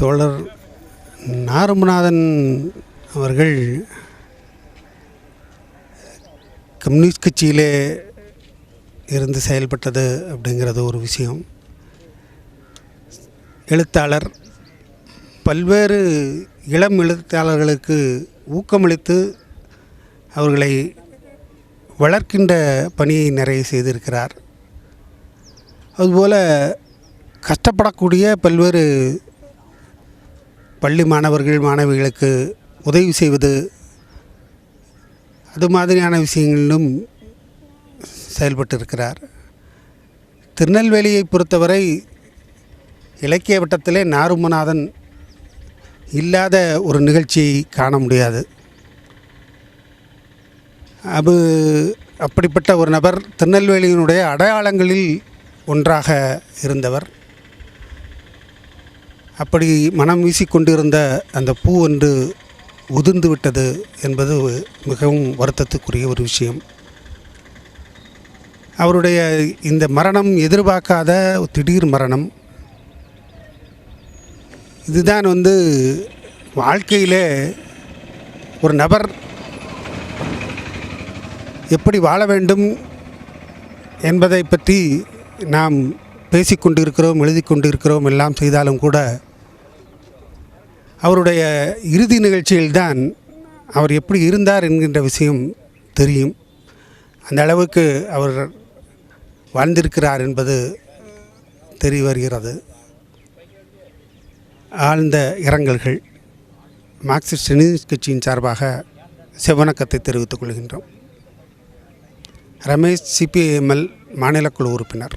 தோழர் நாரமநாதன் அவர்கள் கம்யூனிஸ்ட் கட்சியிலே இருந்து செயல்பட்டது அப்படிங்கிறது ஒரு விஷயம். எழுத்தாளர் பல்வேறு இளம் எழுத்தாளர்களுக்கு ஊக்கமளித்து அவர்களை வளர்க்கின்ற பணியை நிறைய செய்திருக்கிறார். அதுபோல் கஷ்டப்படக்கூடிய பல்வேறு பள்ளி மாணவர்கள் மாணவிகளுக்கு உதவி செய்வது அது மாதிரியான விஷயங்களிலும் செயல்பட்டிருக்கிறார். திருநெல்வேலியை பொறுத்தவரை இலக்கிய வட்டத்திலே நாருமநாதன் இல்லாத ஒரு நிகழ்ச்சியை காண முடியாது. அது அப்படிப்பட்ட ஒரு நபர் திருநெல்வேலியினுடைய அடையாளங்களில் ஒன்றாக இருந்தவர். அப்படி மனம் வீசிக்கொண்டிருந்த அந்த பூ ஒன்று உதிர்ந்து விட்டது என்பது மிகவும் வருத்தத்துக்குரிய ஒரு விஷயம். அவருடைய இந்த மரணம் எதிர்பார்க்காத திடீர் மரணம். இதுதான் வந்து வாழ்க்கையிலே ஒரு நபர் எப்படி வாழ வேண்டும் என்பதை பற்றி நாம் பேசிக்கொண்டிருக்கிறோம் எழுதி கொண்டிருக்கிறோம் எல்லாம் செய்தாலும் கூட அவருடைய இறுதி நிகழ்ச்சியில்தான் அவர் எப்படி இருந்தார் என்கின்ற விஷயம் தெரியும். அந்த அளவுக்கு அவர் வாழ்ந்திருக்கிறார் என்பது தெரிய வருகிறது. ஆழ்ந்த இரங்கல்கள் மார்க்சிஸ்ட் கம்யூனிஸ்ட் கட்சியின் சார்பாக செவ்வணக்கத்தை தெரிவித்துக் கொள்கின்றோம். ரமேஷ் சிபிஐஎம்எல் மாநிலக்குழு உறுப்பினர்.